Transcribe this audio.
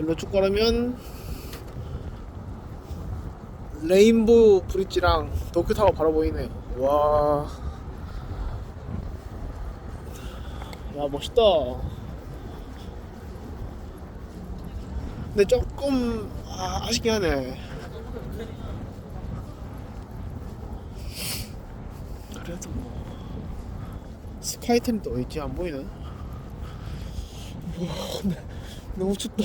일로 쭉 걸으면 레인보우 브릿지랑 도쿄타워 바로 보이네. 와. 야 멋있다. 근데 조금 아, 아쉽긴 하네. 그래도 뭐 스카이트는 또 있지 안 보이네. 우와, 근데 너무 춥다.